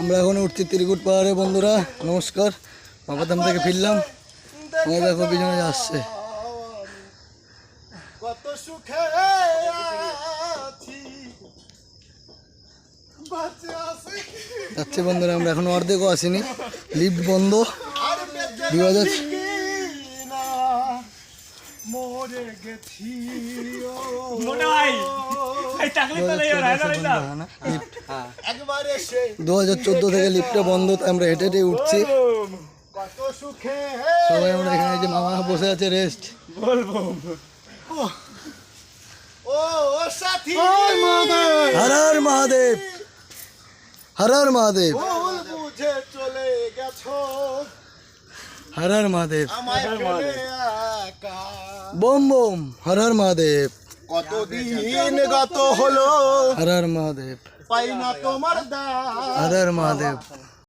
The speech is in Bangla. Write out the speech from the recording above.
আমরা এখন উঠছি ত্রিকুট পাহাড়ে বন্ধুরা। নমস্কার। বাবাধাম থেকে ফিরলাম। আমাদের দেখো পিছনে আসছে কত সুখে আছি। যাচ্ছে বন্ধুরা আমরা এখন অর্ধেকও আসিনি। লিফট বন্ধ। দু হাজার দু হাজার চোদ্দ থেকে লিফটটা বন্ধ তাই আমরা হেঁটে হেঁটে উঠছি। সবাই আমরা এখানে যে মামা বসে আছে রেস্ট বলব। ও ও হর হর মহাদেব। হর হর মহাদেব। চলে গেছো। হর হর মহাদেব। বোম বোম। হর হর মহাদেব। কতদিন গত হলো? হর হর মহাদেব। পাই না তোমার দা হর হর মহাদেব।